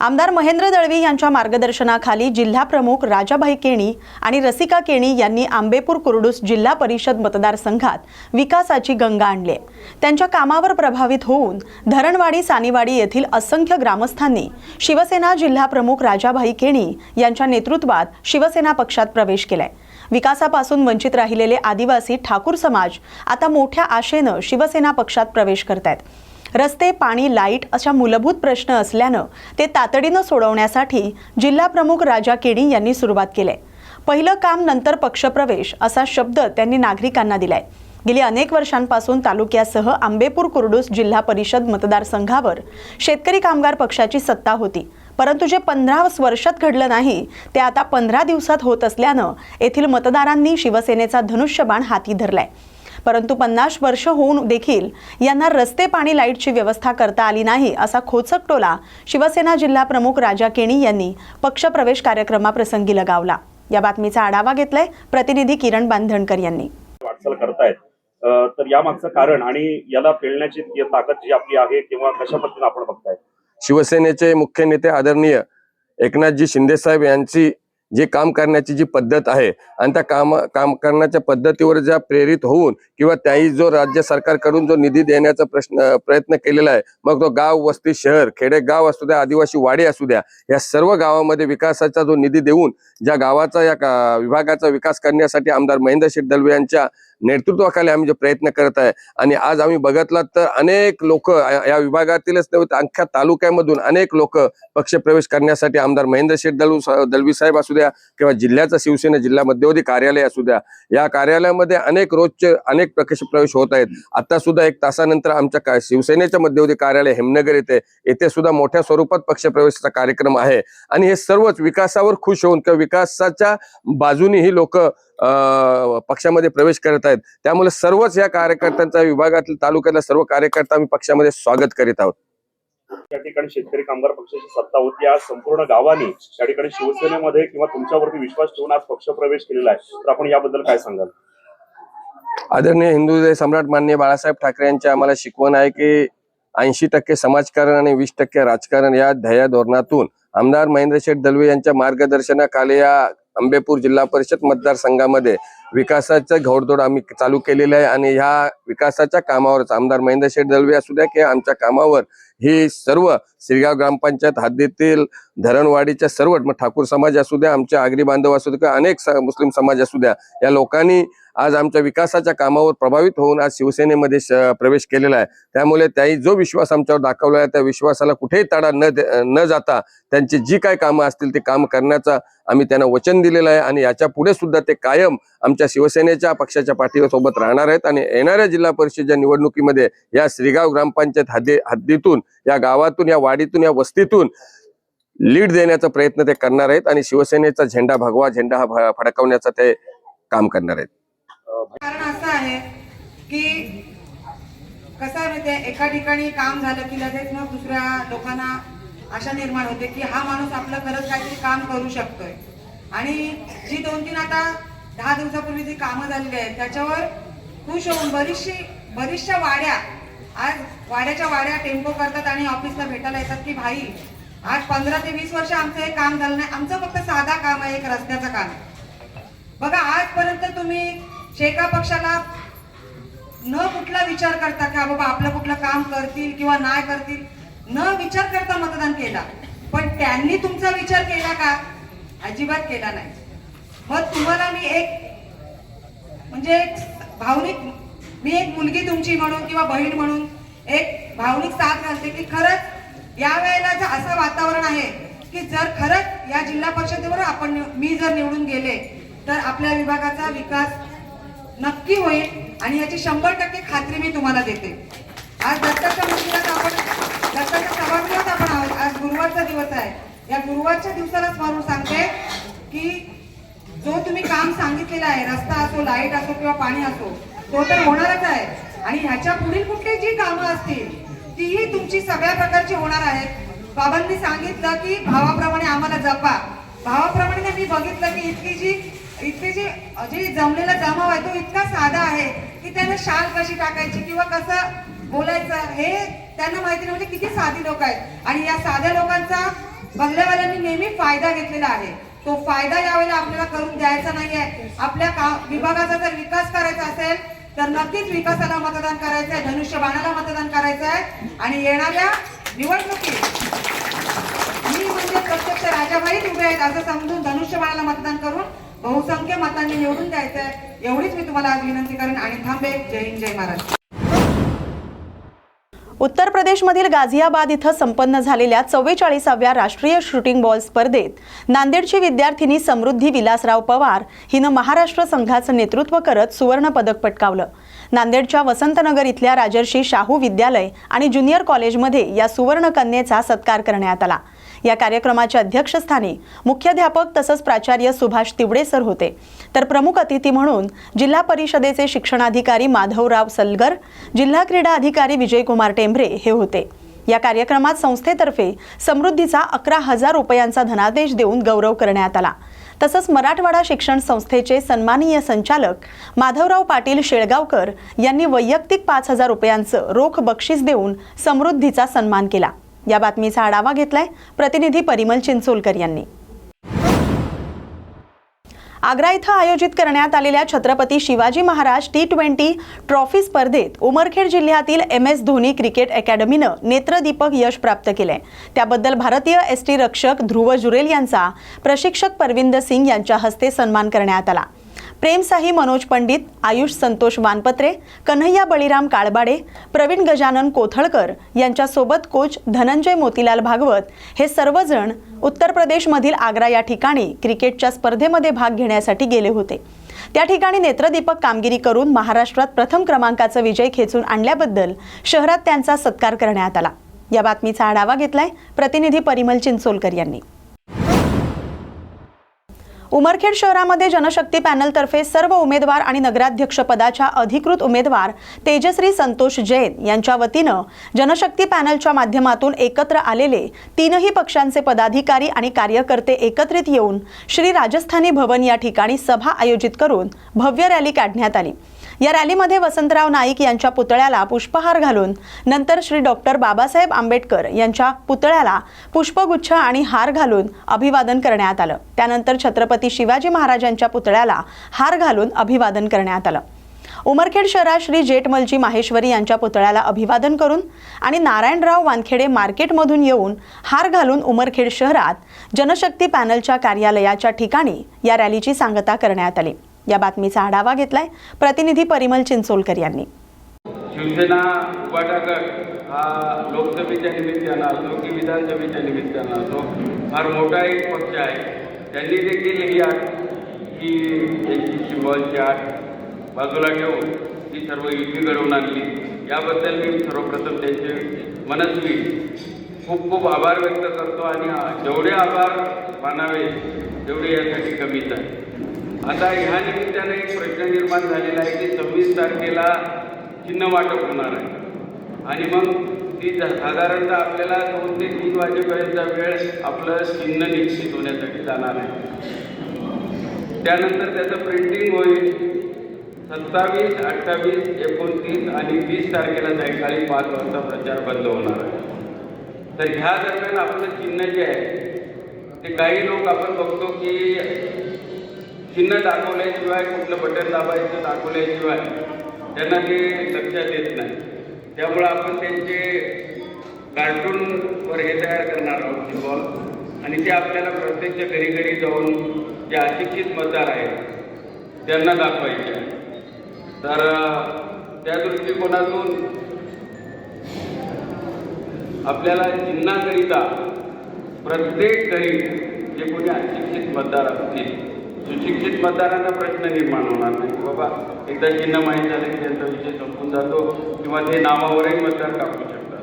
आमदार महेंद्र दळवी यांच्या मार्गदर्शनाखाली जिल्हा प्रमुख राजाभाई केणी आणि रसिका केणी यांनी आंबेपूर कुर्डूस जिल्हा परिषद मतदारसंघात विकासाची गंगा आणली आहे. त्यांच्या कामावर प्रभावित होऊन धरणवाडी सानीवाडी येथील असंख्य ग्रामस्थांनी शिवसेना जिल्हा प्रमुख राजाभाई केणी यांच्या नेतृत्वात शिवसेना पक्षात प्रवेश केलाय विकासापासून वंचित राहिलेले आदिवासी ठाकूर समाज आता मोठ्या आशेनं शिवसेना पक्षात प्रवेश करतायत रस्ते पाणी लाइट अशा मूलभूत प्रश्न असल्यानं ते तातडीनं सोडवण्यासाठी जिल्हा प्रमुख राजा केणी यांनी सुरुवात केली आहे. पहिलं काम नंतर पक्षप्रवेश असा शब्द त्यांनी नागरिकांना दिलाय. गेली अनेक वर्षांपासून तालुक्यासह आंबेपूर कुर्डूस जिल्हा परिषद मतदारसंघावर शेतकरी कामगार पक्षाची सत्ता होती. परंतु जे पंधरा वर्षात घडलं नाही ते आता पंधरा दिवसात होत असल्यानं येथील मतदारांनी शिवसेनेचा धनुष्यबाण हाती धरलाय. परंतु पन्नास वर्ष होऊन देखील यांना रस्ते पाणी लाईटची व्यवस्था करता आली नाही असा खोचक टोला शिवसेना जिल्हा प्रमुख राजा केणी यांनी पक्षप्रवेश कार्यक्रमाप्रसंगी लगावला. या बातमीचा आढावा घेतलाय प्रतिनिधी किरण बांधणकर यांनी. वाटचाल करतायत. तर या मागचं कारण आणि याला पेलण्याची ती ताकद जी आपली आहे किंवा कशा पद्धतीने आपण बघताय शिवसेनेचे मुख्य नेते आदरणीय एकनाथजी शिंदे साहेब यांची जे काम करण्याची जी पद्धत आहे आणि त्या काम काम करण्याच्या पद्धतीवर ज्या प्रेरित होऊन किंवा त्याही जो राज्य सरकारकडून जो निधी देण्याचा प्रश्न प्रयत्न केलेला आहे मग तो गाव वस्ती शहर खेडेगाव असू द्या आदिवासी वाडे असू द्या या सर्व गावामध्ये विकासाचा जो निधी देऊन ज्या गावाचा या विभागाचा विकास करण्यासाठी आमदार महेंद्र शेठ दलवे यांच्या नेतृत्वाखाली आम्ही जे प्रयत्न करत आहे. आणि आज आम्ही बघितला तर अनेक लोक या विभागातीलच नव्हे तर अख्ख्या तालुक्यामधून अनेक लोक पक्षप्रवेश करण्यासाठी आमदार महेंद्र शेठ दलू दलवी साहेब असू द्या किंवा जिल्ह्याचा शिवसेना जिल्हा मध्यवर्ती कार्यालय असू द्या या कार्यालयामध्ये अनेक रोजचे अनेक पक्ष प्रवेश होत आहेत. आता सुद्धा एक तासानंतर आमच्या का- शिवसेनेच्या मध्यवर्ती कार्यालय हेमनगर येथे येथे सुद्धा मोठ्या स्वरूपात पक्षप्रवेशाचा कार्यक्रम आहे. आणि हे सर्वच विकासावर खुश होऊन किंवा विकासाच्या बाजूनी ही लोक पक्षामध्ये प्रवेश करत आहेत. त्यामुळे सर्वच या कार्यकर्त्यांचा विभागातील तालुक्यातल्या सर्व कार्यकर्ता आम्ही पक्षामध्ये स्वागत करीत आहोत. या ठिकाणी शेतकरी कामगार पक्षाची सत्ता होती. आज संपूर्ण गावाने या ठिकाणी शिवसेनेमध्ये किंवा तुमच्यावरती विश्वास ठेवून आज पक्षप्रवेश केलेला आहे. तर आपण याबद्दल काय सांगाल? आदरणीय हिंदू सम्राट माननीय बाळासाहेब ठाकरे यांची आम्हाला शिकवण आहे की ऐंशी टक्के समाजकारण आणि वीस टक्के राजकारण या ध्येय धोरणातून आमदार महेंद्र शेठ दलवे यांच्या मार्गदर्शनाखाली या आंबेपूर जिल्हा परिषद मतदारसंघामध्ये विकासाचं घोडदौड आम्ही चालू केलेलं आहे आणि ह्या विकासाच्या कामावरच आमदार महेंद्र शेठ दळवी असू द्या की आमच्या कामावर हे सर्व श्रीगाव ग्रामपंचायत हद्दीतील धरणवाडीच्या सर्व मग ठाकूर समाज असू द्या आमच्या आगरी बांधव असू द्या किंवा अनेक स- मुस्लिम समाज असू द्या या लोकांनी आज आमच्या विकासाच्या कामावर प्रभावित होऊन आज शिवसेनेमध्ये श- प्रवेश केलेला आहे. त्यामुळे त्याही जो विश्वास आमच्यावर दाखवला आहे त्या विश्वासाला कुठेही तडा न दे- न जाता त्यांची जी काय कामं असतील ते काम करण्याचा आम्ही त्यांना वचन दिलेलं आहे आणि याच्यापुढे सुद्धा ते कायम आमच्या शिवसेनेच्या पक्षाच्या पाठीवर सोबत राहणार आहेत. आणि येणाऱ्या जिल्हा परिषदेच्या निवडणुकीमध्ये या श्रीगाव ग्रामपंचायत हद्दी हद्दीतून या गावातून या वाडीतून या वस्तीतून लीड देण्याचा प्रयत्न ते करणार आहेत आणि शिवसेनेचा झेंडा भगवा झेंडा हा ते काम करणार आहेत. कारण असं आहे की कसं आहे एका ठिकाणी काम झालं की लगेच मग दुसऱ्या लोकांना आशा निर्माण होते की हा माणूस आपलं खरंच काहीतरी काम करू शकतोय. आणि जी दोन तीन आता दहा दिवसापूर्वी जी कामं झालेली आहेत त्याच्यावर खुश होऊन बरीचशी बरीचशा वाड्या आज वाड्याच्या वाड्या टेम्पो करतात आणि ऑफिसला भेटायला येतात की भाई आज पंधरा ते वीस वर्ष आमचं हे काम झालं नाही. आमचं फक्त साधा काम आहे एक रस्त्याचं काम आहे. बघा आजपर्यंत तुम्ही शेका पक्षाला न कुठला विचार करता की बाबा आपलं कुठलं काम करतील किंवा नाही करतील? न विचार करता मतदान केला. पण त्यांनी तुमचा विचार केला का? अजिबात केला नाही. मग तुम्हाला मी एक म्हणजे एक भावनिक मी एक मुलगी तुमची म्हणून किंवा बहीण म्हणून एक भावनिक साथ घालते की खरंच या वेळेला जर असं वातावरण आहे की जर खरंच या जिल्हा परिषदेवर आपण निव- मी जर निवडून गेले तर आपल्या विभागाचा विकास नक्की होईल आणि याची शंभर टक्के खात्री मी तुम्हाला देते. आज दत्ताच्या मंदिरात आपण दत्ताच्या सभागृहात आपण आहोत. आज गुरुवारचा दिवस आहे. या गुरुवारच्या दिवसाला स्मरून सांगते की जो तुम्ही काम सांगितलेलं आहे रस्ता असो लाइट असो किंवा पाणी असो तो तर होणारच आहे. आणि ह्याच्या पुढील कुठली जी कामं असतील तीही तुमची सगळ्या प्रकारची होणार आहेत. बाबांनी सांगितलं की भावाप्रमाणे आम्हाला जपा. भावाप्रमाणे मी बघितलं की इतकी जी इतकी जी जी जमलेला जमाव आहे तो इतका साधा आहे की त्यांना शाल कशी टाकायची किंवा कसं बोलायचं हे त्यांना माहिती नाही. म्हणजे किती साधी लोक आहेत. आणि या साध्या लोकांचा बंगल्यावाल्यांनी नेहमी फायदा घेतलेला आहे. तो फायदा यावेळेला आपल्याला करून द्यायचा नाहीये. आपल्या का विभागाचा जर विकास करायचा असेल तर नक्कीच विकासाला मतदान करायचं आहे धनुष्यबाणाला मतदान करायचं आहे आणि येणाऱ्या निवडणुकीत मी म्हणजे प्रत्यक्ष राजाबाईच उभे आहेत असं समजून धनुष्यबाणाला मतदान करून बहुसंख्य मतांनी निवडून द्यायचं आहे एवढीच मी तुम्हाला आज विनंती करेन. आणि थांबे जय हिंद जय महाराष्ट्र. उत्तर प्रदेशमधील गाझियाबाद इथं संपन्न झालेल्या चव्वेचाळीसाव्या राष्ट्रीय शूटिंग बॉल स्पर्धेत नांदेडची विद्यार्थिनी समृद्धी विलासराव पवार हिनं महाराष्ट्र संघाचं नेतृत्व करत सुवर्णपदक पटकावलं. नांदेडच्या वसंतनगर इथल्या राजर्षी शाहू विद्यालय आणि ज्युनियर कॉलेजमध्ये या सुवर्णकन्येचा सत्कार करण्यात आला. या कार्यक्रमाच्या अध्यक्षस्थानी मुख्याध्यापक तसंच प्राचार्य सुभाष तिवडे सर होते. तर प्रमुख अतिथी म्हणून जिल्हा परिषदेचे शिक्षणाधिकारी माधवराव सलगर जिल्हा क्रीडा अधिकारी विजयकुमार टेंभरे हे होते. या कार्यक्रमात संस्थेतर्फे समृद्धीचा अकरा हजार रुपयांचा धनादेश देऊन गौरव करण्यात आला. तसंच मराठवाडा शिक्षण संस्थेचे सन्माननीय संचालक माधवराव पाटील शेळगावकर यांनी वैयक्तिक पाच हजार रुपयांचं रोख बक्षीस देऊन समृद्धीचा सन्मान केला. या बातमीचा आढावा घेतलाय प्रतिनिधी परिमल चिंचोलकर यांनी. आग्रा इथं आयोजित करण्यात आलेल्या Chhatrapati Shivaji Maharaj T twenty trophy स्पर्धेत उमरखेड जिल्ह्यातील एम एस धोनी क्रिकेट अकॅडमीनं नेत्रदीपक यश प्राप्त केलंय. त्याबद्दल भारतीय एस टी रक्षक ध्रुव जुरेल यांचा प्रशिक्षक परविंद सिंग यांच्या हस्ते सन्मान करण्यात आला. प्रेमसाही मनोज पंडित आयुष संतोष वानपत्रे कन्हैया बळीराम काळबाडे प्रवीण गजानन कोथळकर यांच्यासोबत कोच धनंजय मोतीलाल भागवत हे सर्वजण उत्तर प्रदेशमधील आग्रा या ठिकाणी क्रिकेटच्या स्पर्धेमध्ये भाग घेण्यासाठी गेले होते. त्या ठिकाणी नेत्रदीपक कामगिरी करून महाराष्ट्रात प्रथम क्रमांकाचा विजय खेचून आणल्याबद्दल शहरात त्यांचा सत्कार करण्यात आला. या बातमीचा आढावा घेतलाय प्रतिनिधी परिमल चिंचोलकर यांनी. उमरखेड शहरामध्ये जनशक्ती पॅनलतर्फे सर्व उमेदवार आणि नगराध्यक्षपदाच्या अधिकृत उमेदवार तेजश्री संतोष जैन यांच्या वतीनं जनशक्ती पॅनलच्या माध्यमातून एकत्र आलेले तीनही पक्षांचे पदाधिकारी आणि कार्यकर्ते एकत्रित येऊन श्री राजस्थानी भवन या ठिकाणी सभा आयोजित करून भव्य रॅली काढण्यात आली. या रॅलीमध्ये वसंतराव नाईक यांच्या पुतळ्याला पुष्पहार घालून नंतर श्री डॉक्टर बाबासाहेब आंबेडकर यांच्या पुतळ्याला पुष्पगुच्छ आणि हार घालून अभिवादन करण्यात आलं. त्यानंतर छत्रपती शिवाजी महाराजांच्या पुतळ्याला हार घालून अभिवादन करण्यात आलं. उमरखेड शहरात श्री जेठमलजी माहेश्वरी यांच्या पुतळ्याला अभिवादन करून आणि नारायणराव वानखेडे मार्केटमधून येऊन हार घालून उमरखेड शहरात जनशक्ती पॅनलच्या कार्यालयाच्या ठिकाणी या रॅलीची सांगता करण्यात आली. या बातमीचा आढावा घेतलाय प्रतिनिधी परिमल चिंचोलकर यांनी. शिवसेना उभाटा हा लोकसभेच्या निमित्तानं असो की विधानसभेच्या निमित्तानं असो फार मोठा एक पक्ष आहे. त्यांनी देखील ही आठ ही त्यांची शिवबॉलची आठ बाजूला ठेवून ही सर्व युती घडवून आणली. याबद्दल मी सर्वप्रथम त्यांचे मनस्वी खूप खूप आभार व्यक्त करतो आणि जेवढे आभार मानावे तेवढे यासाठी कमीच आहे. आता ह्या निमित्तानं एक प्रश्न निर्माण झालेला आहे की सव्वीस तारखेला चिन्ह वाटप होणार आहे. आणि मग ती साधारणतः आपल्याला दोन ते तीन वाजेपर्यंतचा वेळ आपलं चिन्ह निश्चित होण्यासाठी जाणार आहे. त्यानंतर त्याचं प्रिंटिंग होईल. सत्तावीस अठ्ठावीस एकोणतीस आणि वीस तारखेला सायंकाळी पाच वाजता प्रचार बंद होणार आहे. तर ह्या दरम्यान आपलं चिन्ह जे आहे ते काही लोक आपण बघतो की चिन्ह दाखवल्याशिवाय कुठलं बटन दाबायचं दाखवल्याशिवाय त्यांना ते लक्षात येत नाही. त्यामुळं आपण त्यांचे कार्टूनवर हे तयार करणार आहोत फुटबॉल आणि ते आपल्याला प्रत्यक्ष घरी घरी जाऊन जे अशिक्षित मतदार आहेत त्यांना दाखवायचे तर त्या दृष्टिकोनातून आपल्याला चिन्हाकरिता प्रत्येक घरी जे कोणी अशिक्षित मतदार असतील सुशिक्षित मतदारांना प्रश्न निर्माण होणार नाही. बाबा एकदा चिन्ह माहीत झालं की त्यांचा विषय संपून जातो किंवा ते नावावरही मतदार टाकू शकतात.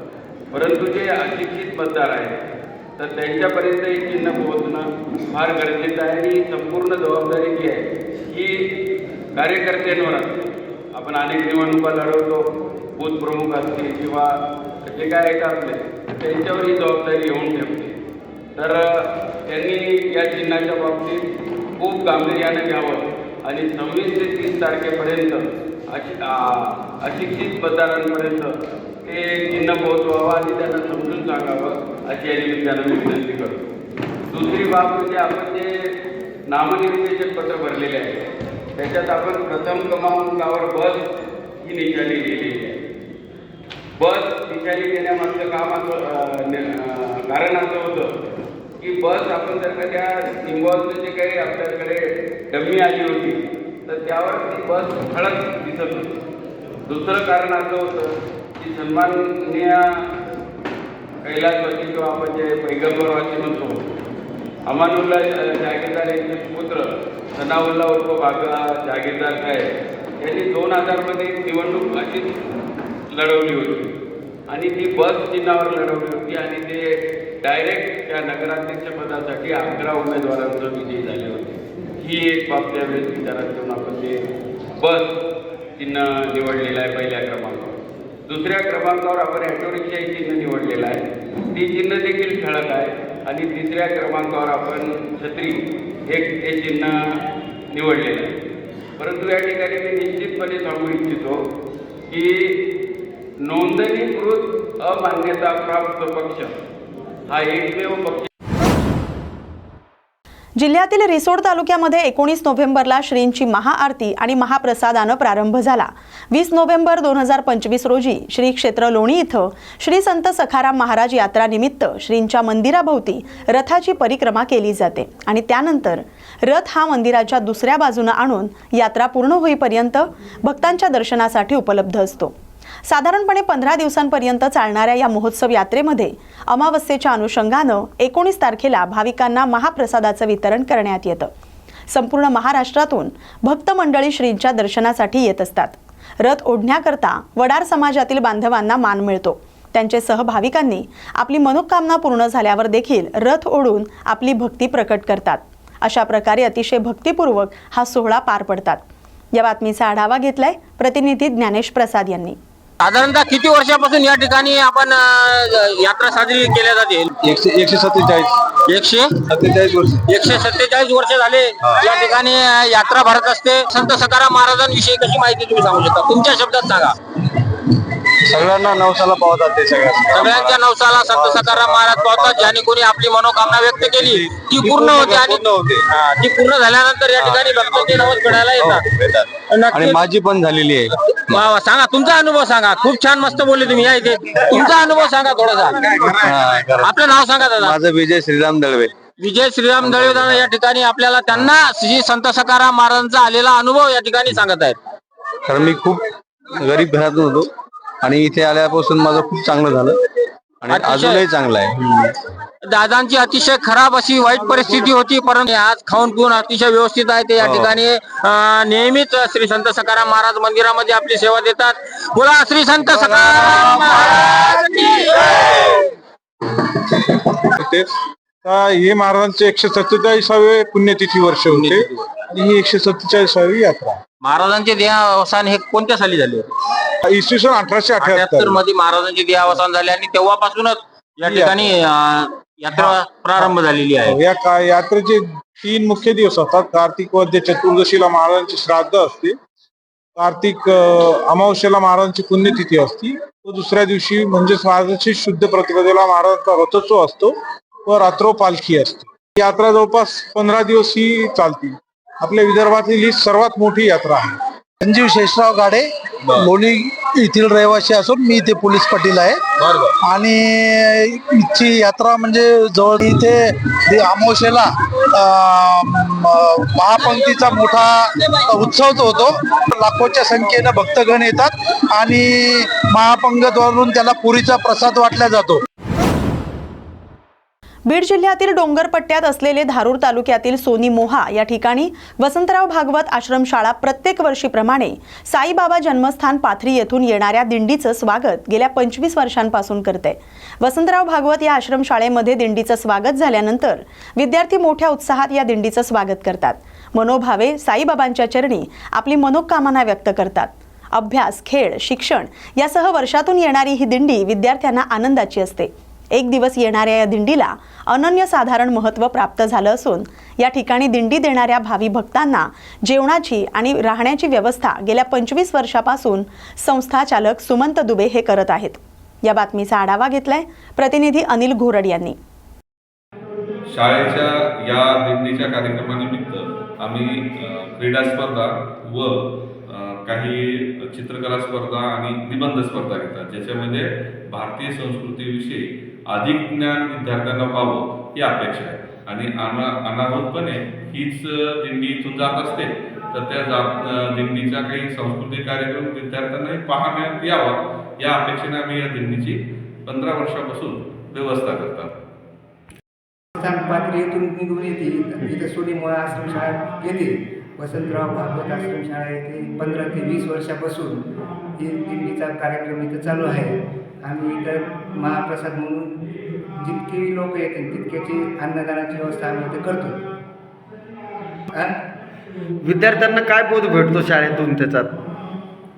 परंतु जे अशिक्षित मतदार आहेत तर त्यांच्यापर्यंत हे चिन्ह पोहोचणं फार गरजेचं आहे आणि संपूर्ण जबाबदारी जी आहे ही कार्यकर्त्यांवर असते. आपण अनेक निवडणुका लढवतो बूथ प्रमुख असतील किंवा जे काय आहेत आपले त्यांच्यावर ही जबाबदारी येऊन ठेवते. तर त्यांनी या चिन्हाच्या बाबतीत खूप गांभीर्याने घ्यावं. आणि सव्वीस ते तीस तारखेपर्यंत अशि अशिक्षित मतदारांपर्यंत ते चिन्ह पोहोचवावं आणि त्यांना समजून सांगावं अशी या निमित्तानं मी विनंती करतो. दुसरी बाब म्हणजे आपण जे नामनिर्देशन पत्र भरलेले आहे त्याच्यात आपण प्रथम क्रमांकावर बस ही निशाणी लिहिलेली आहे. बस निशाणी देण्यामागचं काम असं कारण असं होतं की बस आपण जर का त्या सिम्बॉलचं जे काही आपल्याकडे डमी आली होती तर त्यावर ती बस ठळक दिसत होती. दुसरं कारण असं होतं की सन्माननीय कैलासवासी किंवा आपण जे पैगंबरवासी म्हणतो अमानुल्ला जागीरदार यांचे पुत्र सनाउल्ला उर्फ बागा जागीरदार साहेब यांनी दोन हजारमध्ये निवडणूक अशीच लढवली होती. आणि ती बस चिन्हावर लढवली होती आणि ते डायरेक्ट त्या नगराध्यक्ष पदासाठी अकरा उमेदवारांचा विजयी झाले होते. ही एक बाब त्यावेळेस विचारात घेऊन आपण ते बस चिन्ह निवडलेलं आहे पहिल्या क्रमांकावर. दुसऱ्या क्रमांकावर आपण ॲटोरिक्षा हे चिन्ह निवडलेलं आहे. ती चिन्ह देखील ठळक आहे आणि तिसऱ्या क्रमांकावर आपण छत्री हे हे चिन्ह निवडलेलं आहे. परंतु या ठिकाणी मी निश्चितपणे सांगू इच्छितो की नोंदणीकृत अमान्यताप्राप्त पक्ष हा एकमेव पक्ष. जिल्ह्यातील रिसोड तालुक्यामध्ये एकोणीस नोव्हेंबरला श्रींची महाआरती आणि महाप्रसादानं प्रारंभ झाला. वीस नोव्हेंबर दोन हजार पंचवीस रोजी श्री क्षेत्र लोणी इथं श्री संत सखाराम महाराज यात्रानिमित्त श्रींच्या मंदिराभोवती रथाची परिक्रमा केली जाते आणि त्यानंतर रथ हा मंदिराच्या दुसऱ्या बाजूनं आणून यात्रा पूर्ण होईपर्यंत भक्तांच्या दर्शनासाठी उपलब्ध असतो. साधारणपणे पंधरा दिवसांपर्यंत चालणाऱ्या या महोत्सव यात्रेमध्ये अमावस्येच्या अनुषंगानं एकोणीस तारखेला भाविकांना महाप्रसादाचं वितरण करण्यात येतं. संपूर्ण महाराष्ट्रातून भक्त मंडळी श्रींच्या दर्शनासाठी येत असतात. रथ ओढण्याकरता वडार समाजातील बांधवांना मान मिळतो. त्यांचे सहभाविकांनी आपली मनोकामना पूर्ण झाल्यावर देखील रथ ओढून आपली भक्ती प्रकट करतात. अशा प्रकारे अतिशय भक्तिपूर्वक हा सोहळा पार पडतात. या बातमीचा आढावा घेतलाय प्रतिनिधी ज्ञानेश प्रसाद यांनी. साधारणतः किती वर्षापासून या ठिकाणी आपण अं, यात्रा साजरी केल्या जाते? एकशे एकशे सत्तेचाळीस. एकशे? सत्तेचाळीस वर्ष. एकशे सत्तेचाळीस वर्ष झाले. या ठिकाणी अं, यात्रा भरत असते. संत सकाराम महाराजांविषयी कशी माहिती तुम्ही सांगू शकता? तुमच्या शब्दात सांगा. सगळ्यांना नवसाला पावतात ते सगळ्या सगळ्यांच्या नवसाला संत सकाराम महाराज पावतात ज्याने कोणी आपली मनोकामना व्यक्त केली ती पूर्ण होते आणि पूर्ण होते. हा, ती पूर्ण झाल्यानंतर या ठिकाणी भक्तांची नवस फेडायला येतात. येतात. आणि नक्कीच. माझी पण झालेली आहे. वा वा सांगा तुमचा अनुभव सांगा. खूप छान मस्त बोलले तुम्ही या इथे. तुमचा अनुभव सांगा थोडासा. हा, करा. आपलं नाव सांगा दादा. माझं विजय श्रीराम दळवे. विजय श्रीराम दळवे दादा या ठिकाणी आपल्याला त्यांना श्री संत सकाराम महाराजांचा आलेला अनुभव या ठिकाणी सांगत आहेत. कारण मी खूप गरीब घरातून होतो. आणि इथे आल्यापासून माझं खूप चांगलं झालं. आणि अतिशय- अजूनही चांगलं आहे. दादांची अतिशय खराब अशी वाईट परिस्थिती होती परंतु आज खाऊन पिऊन अतिशय व्यवस्थित आहे. ते या हो. ठिकाणी अं, नेहमीच श्री संत सकाराम महाराज मंदिरामध्ये आपली सेवा देतात. बोला श्री संत सकाराम महाराज की जय. तेच आता हे महाराजांचे एकशे सत्तेचाळीसावे पुण्यतिथी वर्ष होते. आणि ही एकशे सत्तेचाळीसावी यात्रा. महाराजांचे देहावसान हे कोणत्या साली झाले होते? इसवी सन अठराशे अठ्याहत्तर. अठ्याहत्तरमध्ये महाराजांचे देहावसान झाले आणि तेव्हापासूनच या ठिकाणी अं, यात्रा प्रारंभ झालेली आहे. या का यात्रेचे तीन मुख्य दिवस असतात. कार्तिक वद्य चतुर्दशीला महाराजांची श्राद्ध असते. कार्तिक अं, अमावस्येला महाराजांची पुण्यतिथी असती. व दुसऱ्या दिवशी म्हणजेच महाराजांची शुद्ध प्रतिपदेला महाराजांचा रथोत्सव असतो. व रात्रो पालखी असते. ही यात्रा जवळपास पंधरा दिवस ही चालती आपल्या विदर्भातील ही सर्वात मोठी यात्रा आहे. संजीव शेषराव गाडे लोणी येथील रहिवासी असून मी इथे पोलीस पाटील आहे. आणि इथची यात्रा म्हणजे जवळ इथे म- महापंक्तीचा मोठा उत्सव होतो लाखोच्या संख्येनं भक्तगण येतात आणि महापंगतवरून त्याला पुरीचा प्रसाद वाटला जातो. बीड जिल्ह्यातील डोंगरपट्ट्यात असलेले धारूर तालुक्यातील सोनी मोहा या ठिकाणी वसंतराव भागवत आश्रमशाळा प्रत्येक वर्षीप्रमाणे साईबाबा जन्मस्थान पाथरी येथून येणाऱ्या दिंडीचं स्वागत गेल्या पंचवीस वर्षांपासून करते. वसंतराव भागवत या आश्रमशाळेमध्ये दिंडीचं स्वागत झाल्यानंतर विद्यार्थी मोठ्या उत्साहात या दिंडीचं स्वागत करतात. मनोभावे साईबाबांच्या चरणी आपली मनोकामना व्यक्त करतात. अभ्यास खेळ शिक्षण यासह वर्षातून येणारी ही दिंडी विद्यार्थ्यांना आनंदाची असते. एक दिवस येणाऱ्या या दिंडीला अनन्यसाधारण महत्त्व प्राप्त झालं असून या ठिकाणी दिंडी देणाऱ्या भावी भक्तांना जेवणाची आणि राहण्याची व्यवस्था गेल्या पंचवीस वर्षापासून संस्था चालक सुमंत दुबे हे करत आहेत. या बातमीचा आढावा घेतलाय प्रतिनिधी अनिल घोरड यांनी. शाळेच्या या दिंडीच्या कार्यक्रमानिमित्त आम्ही क्रीडा स्पर्धा व काही चित्रकला स्पर्धा आणि निबंध स्पर्धा घेतात ज्याच्यामध्ये भारतीय संस्कृतीविषयी अधिक ज्ञान विद्यार्थ्यांना व्हावं ही अपेक्षा आहे. आणि अना अनाहूतपणे हीच दिंडी इथून जात असते तर त्या जात दिंडीचा काही सांस्कृतिक कार्यक्रम विद्यार्थ्यांनाही पाहण्यात यावा या अपेक्षेने आम्ही या दिंडीची पंधरा वर्षापासून व्यवस्था करतात. पात्री येथून निघून येते. इथं सोनीमुळा आश्रमशाळा येते. वसंतराव भागवत आश्रमशाळा येथे पंधरा ते वीस वर्षापासून ही दिंडीचा कार्यक्रम इथं चालू आहे. आम्ही इथं महाप्रसाद म्हणून जितके लोक येतील तितक्याची अन्नदानाची व्यवस्था आम्ही इथे करतो? विद्यार्थ्यांना काय बोध भेटतो शाळेतून त्याच्यात?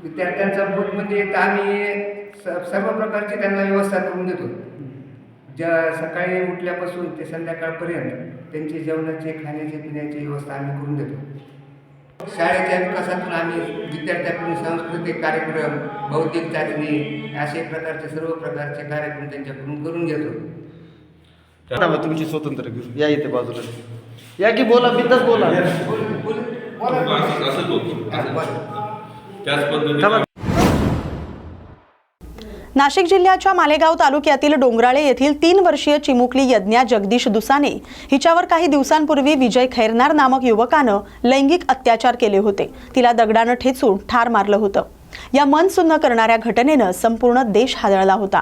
विद्यार्थ्यांचा बोध म्हणजे आम्ही सर्व प्रकारची त्यांना व्यवस्था करून देतो. ज्या सकाळी उठल्यापासून ते संध्याकाळपर्यंत त्यांची जेवणाची खाण्याची पिण्याची व्यवस्था आम्ही करून देतो. शाळेच्या विकासातून आम्ही विद्यार्थ्यांकडून सांस्कृतिक कार्यक्रम बौद्धिक चाचणी असे प्रकारचे सर्व प्रकारचे कार्यक्रम त्यांच्याकडून करून घेतो. तुमची स्वतंत्र घेऊ या इथे बाजूला. या की बोला बिंदास बोला. बोल- बोल- बोला. असं असं बोलतो असं. त्याच पद्धतीने नाशिक जिल्ह्याच्या मालेगाव तालुक्यातील डोंगराळे येथील तीन वर्षीय चिमुकली यज्ञा जगदीश दुसाने हिच्यावर काही दिवसांपूर्वी विजय खैरनार नामक युवकानं लैंगिक अत्याचार केले होते. तिला दगडानं ठेचून ठार मारलं होतं. या मन सुन्न करणाऱ्या घटनेनं संपूर्ण देश हादळला होता.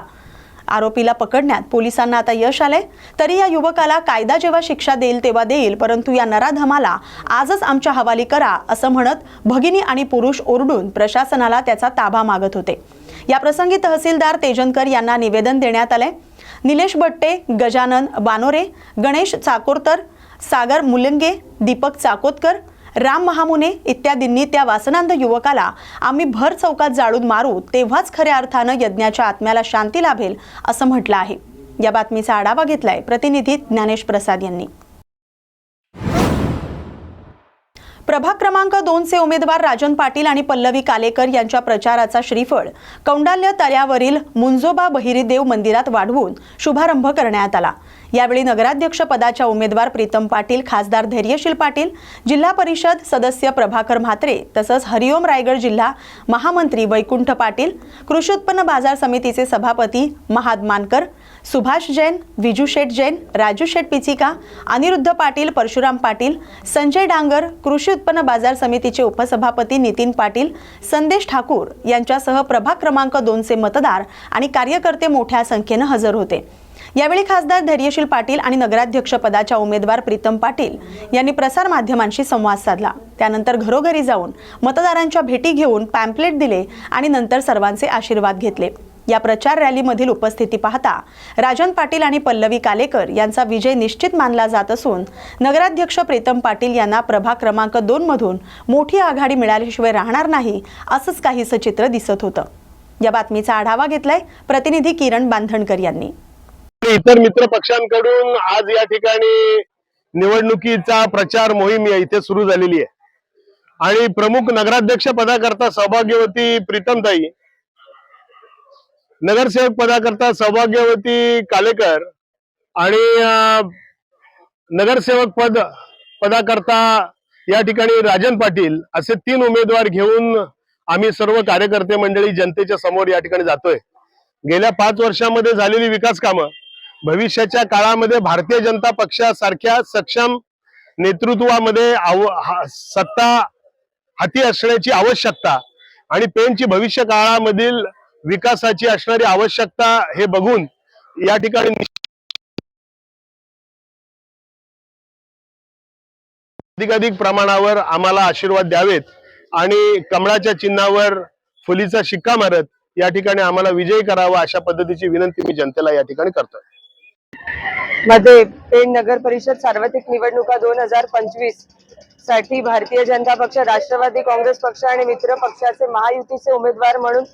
आरोपीला पकडण्यात पोलिसांना आता यश आलंय. तरी या युवकाला कायदा जेव्हा शिक्षा देईल तेव्हा देईल परंतु या नराधमाला आजच आमच्या हवाली करा असं म्हणत भगिनी आणि पुरुष ओरडून प्रशासनाला त्याचा ताबा मागत होते. या प्रसंगी तहसीलदार तेजनकर यांना निवेदन देण्यात आले निलेश बट्टे गजानन बानोरे गणेश चाकोरकर सागर मुलंगे दीपक चाकोतकर राम महामुने इत्यादींनी त्या वासनांद युवकाला आम्ही भर चौकात जाळून मारू तेव्हाच खऱ्या अर्थानं यज्ञाच्या आत्म्याला शांती लाभेल असं म्हटलं आहे. या बातमीचा आढावा घेतलाय प्रतिनिधी ज्ञानेश प्रसाद यांनी. प्रभाग क्रमांक दोनचे उमेदवार राजन पाटील आणि पल्लवी कालेकर यांच्या प्रचाराचा श्रीफळ कौंडाल्य तळ्यावरील मुंजोबा बहिरीदेव मंदिरात वाढवून शुभारंभ करण्यात आला. यावेळी नगराध्यक्ष पदाच्या उमेदवार प्रीतम पाटील खासदार धैर्यशील पाटील जिल्हा परिषद सदस्य प्रभाकर म्हात्रे तसंच हरिओम रायगड जिल्हा महामंत्री वैकुंठ पाटील कृषी उत्पन्न बाजार समितीचे सभापती महाद मानकर सुभाष जैन विजू शेठ जैन राजू शेठ पिचिका अनिरुद्ध पाटील परशुराम पाटील संजय डांगर कृषी उत्पन्न बाजार समितीचे उपसभापती नितीन पाटील संदेश ठाकूर यांच्यासह प्रभाग क्रमांक दोनचे मतदार आणि कार्यकर्ते मोठ्या संख्येनं हजर होते. यावेळी खासदार धैर्यशील पाटील आणि नगराध्यक्षपदाच्या उमेदवार प्रीतम पाटील यांनी प्रसार माध्यमांशी संवाद साधला. त्यानंतर घरोघरी जाऊन मतदारांच्या भेटी घेऊन पॅम्पलेट दिले आणि नंतर सर्वांचे आशीर्वाद घेतले. या प्रचार रॅलीमधील उपस्थिती पाहता राजन पाटील आणि पल्लवी कालेकर यांचा विजय निश्चित मानला जात असून नगराध्यक्ष प्रीतम पाटील यांना प्रभाग क्रमांक दोन मधून मोठी आघाडी मिळाल्याशिवाय राहणार नाही असंच काहीसं चित्र दिसत होतं. या बातमीचा आढावा घेतलाय प्रतिनिधी किरण बांधणकर यांनी. इतर मित्र पक्षांकडून आज या ठिकाणी निवडणुकीचा प्रचार मोहीम या इथे सुरू झालेली आहे. आणि प्रमुख नगराध्यक्ष पदाकरता सौभाग्यवती प्रीतमताई नगरसेवक पदाकरता सौभाग्यवती कालेकर आणि नगरसेवक पद पदाकरता या ठिकाणी राजन पाटील असे तीन उमेदवार घेऊन आम्ही सर्व कार्यकर्ते मंडळी जनतेच्या समोर या ठिकाणी जातोय. गेल्या पाच वर्षामध्ये झालेली विकास कामं भविष्याच्या काळामध्ये भारतीय जनता पक्षासारख्या सक्षम नेतृत्वामध्ये आव सत्ता हाती असण्याची आवश्यकता आणि त्यांची भविष्य काळामधील विकासाची असणारी आवश्यकता हे बघून या ठिकाणी अधिकाधिक प्रमाणावर आम्हाला आशीर्वाद द्यावेत आणि कमळाच्या चिन्हावर फुलीचा शिक्का मारत या ठिकाणी आम्हाला विजयी करावा अशा पद्धतीची विनंती मी जनतेला या ठिकाणी करतोय. मध्ये पेण नगर परिषद सार्वत्रिक निवडणुका दोन हजार पंचवीससाठी भारतीय जनता पक्ष राष्ट्रवादी काँग्रेस पक्ष आणि मित्र पक्षाचे महायुतीचे उमेदवार म्हणून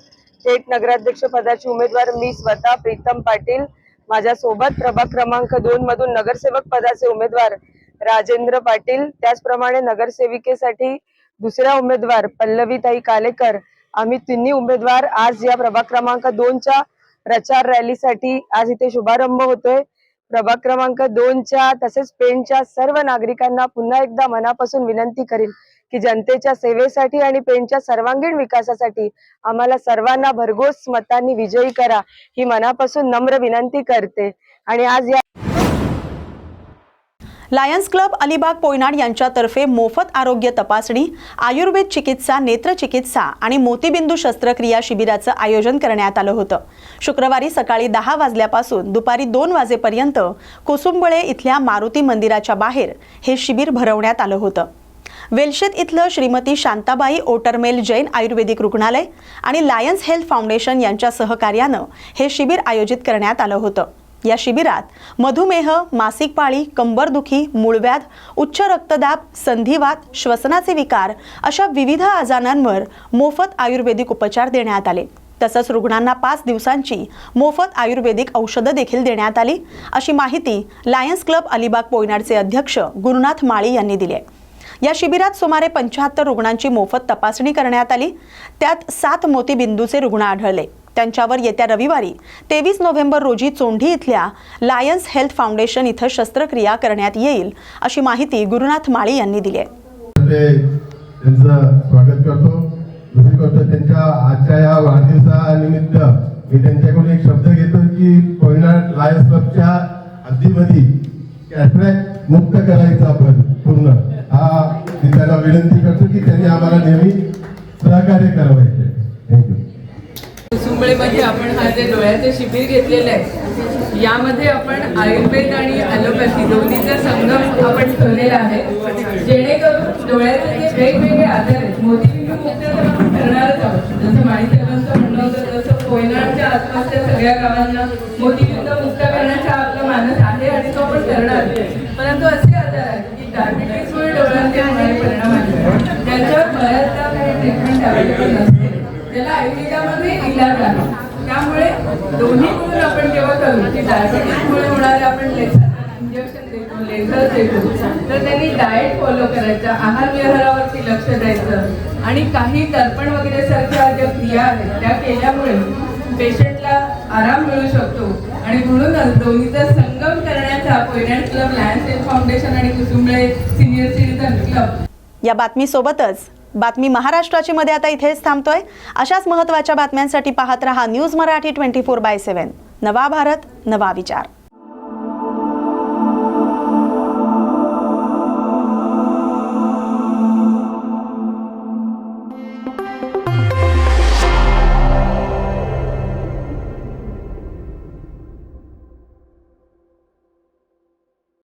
थेट नगराध्यक्ष पदाचे उमेदवार मी स्वतः प्रीतम पाटील. माझ्या सोबत प्रभाग क्रमांक दोन मधून नगरसेवक पदाचे उमेदवार राजेंद्र पाटील. त्याचप्रमाणे नगरसेविकेसाठी दुसऱ्या उमेदवार पल्लवीताई कालेकर. आम्ही तिन्ही उमेदवार आज या प्रभाग क्रमांक दोनच्या प्रचार रॅलीसाठी आज इथे शुभारंभ होतोय. प्रभाग क्रमांक दोनच्या तसेच पेणच्या सर्व नागरिकांना पुन्हा एकदा मनापासून विनंती करील की जनतेच्या सेवेसाठी आणि पेणच्या सर्वांगीण विकासासाठी आम्हाला सर्वांना भरघोस मतांनी विजयी करा ही मनापासून नम्र विनंती करते. आणि आज या लायन्स क्लब अलिबाग पोयनाड यांच्यातर्फे मोफत आरोग्य तपासणी आयुर्वेद चिकित्सा नेत्रचिकित्सा आणि मोतीबिंदू शस्त्रक्रिया शिबिराचं आयोजन करण्यात आलं होतं. शुक्रवारी सकाळी दहा वाजल्यापासून दुपारी दोन वाजेपर्यंत कुसुंबळे इथल्या मारुती मंदिराच्या बाहेर हे शिबिर भरवण्यात आलं होतं. वेलशेत इथलं श्रीमती शांताबाई ओटरमेल जैन आयुर्वेदिक रुग्णालय आणि लायन्स हेल्थ फाउंडेशन यांच्या सहकार्यानं हे शिबिर आयोजित करण्यात आलं होतं. या शिबिरात मधुमेह मासिक पाळी कंबरदुखी मूळव्याध उच्च रक्तदाब संधिवात श्वसनाचे विकार अशा विविध आजारांवर मोफत आयुर्वेदिक उपचार देण्यात आले. तसंच रुग्णांना पाच दिवसांची मोफत आयुर्वेदिक औषधं देखील देण्यात आली अशी माहिती लायन्स क्लब अलिबाग पोयनाडचे अध्यक्ष गुरुनाथ माळी यांनी दिली आहे. या शिबिरात सुमारे पंच्याहत्तर रुग्णांची मोफत तपासणी करण्यात आली. त्यात सात मोतीबिंदूचे रुग्ण आढळले. त्यांच्यावर येत्या रविवारी तेवीस नोव्हेंबर रोजी चोंढी इथल्या लायन्स हेल्थ फाउंडेशन इथं शस्त्रक्रिया करण्यात येईल अशी माहिती गुरुनाथ माळी यांनी दिली आहे. त्यांचं स्वागत करतो. दुसरी गोष्ट त्यांच्या आजच्या या वाढदिवसानिमित्त मी त्यांच्याकडून एक शब्द घेतो की कोयना लायन्स क्लबच्या हद्दीमध्ये कॅशबॅक मुक्त करायचं आपण पूर्ण. हा मी त्यांना विनंती करतो की त्यांनी आम्हाला नेहमी सहकार्य करावायचे. थँक्यू कुसुंबळेमध्ये आपण हा जे डोळ्याचं शिबिर घेतलेलं आहे यामध्ये आपण आयुर्वेद आणि ॲलोपॅथी दोन्हीचा संगम आपण ठेवलेला आहे. जेणेकरून डोळ्याचे जे वेगवेगळे आजार आहेत मोदी मुक्त आपण करणारच आहोत. जसं माणिसाहेबांचं म्हणणं होतं तसं कोयनाडच्या आसपासच्या सगळ्या गावांना मोतीबिंदू मुक्त करण्याचा करणार परंतु असे आजार आहेत की डायबिटीसमुळे डोळ्यांचे होणारे परिणाम आहेत त्यांच्यावर बऱ्याचदा काही ट्रीटमेंट अवेलेबल नसते त्याला आयुर्वेदामध्ये इलाज आहे. त्यामुळे दोन्ही मिळून आपण जेव्हा करू की डायबिटीसमुळे होणारे आपण इंजेक्शन देतो लेझर देतो तर त्यांनी डाएट फॉलो करायचं आहार विहारावरती लक्ष द्यायचं आणि काही दर्पण वगैरे सारख्या ज्या क्रिया आहेत त्या केल्यामुळे पेशंटला आराम मिळू शकतो. आणि म्हणूनच दोन्हीचा संगम करण्याचा कोयनाड क्लब फाउंडेशन आणि कुसुंबळे सिनियर सिटीजन क्लब या बातमीसोबतच बातमी महाराष्ट्राची मध्ये आता इथेच थांबतोय. अशाच महत्त्वाच्या बातम्यांसाठी पाहत रहा news Marathi twenty four by seven नवा भारत नवा विचार.